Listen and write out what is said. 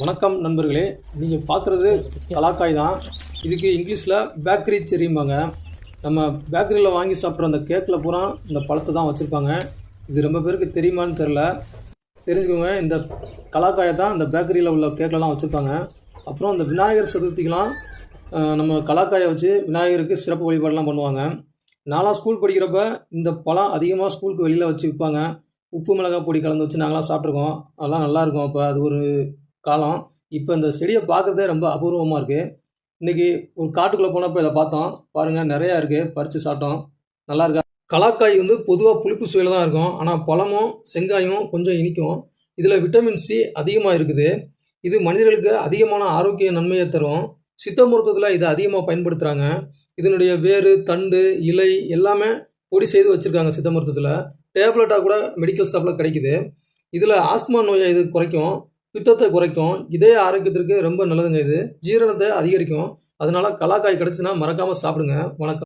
வணக்கம் நண்பர்களே. நீங்கள் பார்க்குறது கலாக்காய் தான். இதுக்கு இங்கிலீஷில் பேக்கரி செரியும்பாங்க நம்ம பேக்கரியில் வாங்கி சாப்பிட்ற அந்த கேக்கில் பூரா இந்த பழத்தை தான் வச்சுருப்பாங்க. இது ரொம்ப பேருக்கு தெரியுமான்னு தெரில தெரிஞ்சுக்கோங்க இந்த கலாக்காயை தான் இந்த பேக்கரியில் உள்ள கேக்கிலலாம் வச்சுருப்பாங்க. அப்புறம் இந்த விநாயகர் சதுர்த்திக்கெலாம் நம்ம கலாக்காயை வச்சு விநாயகருக்கு சிறப்பு வழிபாடெலாம் பண்ணுவாங்க. நான்லாம் ஸ்கூல் படிக்கிறப்ப இந்த பழம் அதிகமாக ஸ்கூலுக்கு வெளியில் வச்சு விற்பாங்க. உப்பு மிளகாய் பொடி கலந்து வச்சு நாங்களாம் சாப்பிட்ருக்கோம் அதெல்லாம் நல்லாயிருக்கும் அப்போ. அது ஒரு காலம். இப்போ இந்த செடியை பார்க்குறதே ரொம்ப அபூர்வமாக இருக்குது இன்றைக்கி ஒரு காட்டுக்குள்ளே போனப்போ இதை பார்த்தோம். பாருங்கள் நிறையா இருக்குது பறித்து சாப்பிட்டோம். நல்லா இருக்கா? கலாக்காய் வந்து பொதுவாக புளிப்பு சுவையில் தான் இருக்கும். ஆனால் பழமும் செங்காயும் கொஞ்சம் இனிக்கும். இதில் விட்டமின் சி அதிகமாக இருக்குது. இது மனிதர்களுக்கு அதிகமான ஆரோக்கிய நன்மையை தரும். சித்த மருத்துவத்தில் இதை அதிகமாக பயன்படுத்துகிறாங்க இதனுடைய வேறு தண்டு இலை எல்லாமே பொடி செய்து வச்சுருக்காங்க சித்த மருத்துவத்தில் டேப்லெட்டாக கூட மெடிக்கல் ஷாப்பில் கிடைக்குது. இதில் ஆஸ்துமா நோயை இது குறைக்கும். பித்தத்தை குறைக்கும். இதய ஆரோக்கியத்திற்கு ரொம்ப நல்லதுங்க இது. ஜீரணத்தை அதிகரிக்கும். அதனால கலாக்காய் கிடச்சுன்னா மறக்காமல் சாப்பிடுங்க. வணக்கம்.